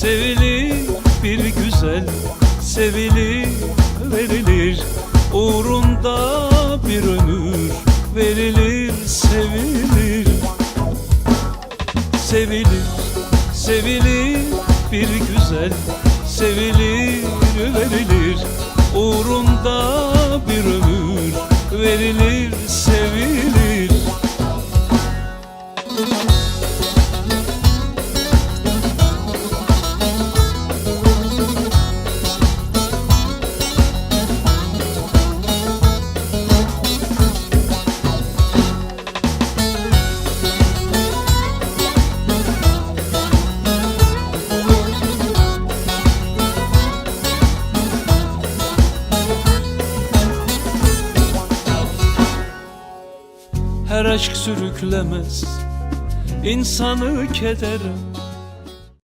Sevilir bir güzel Sevilir verilir. Uğrunda bir ömür Verilir sevilir. Sevilir Sevilir bir güzel Sevilir verilir. Uğrunda bir ömür Verilir sevilir Her aşk sürüklemez. İnsanı kedere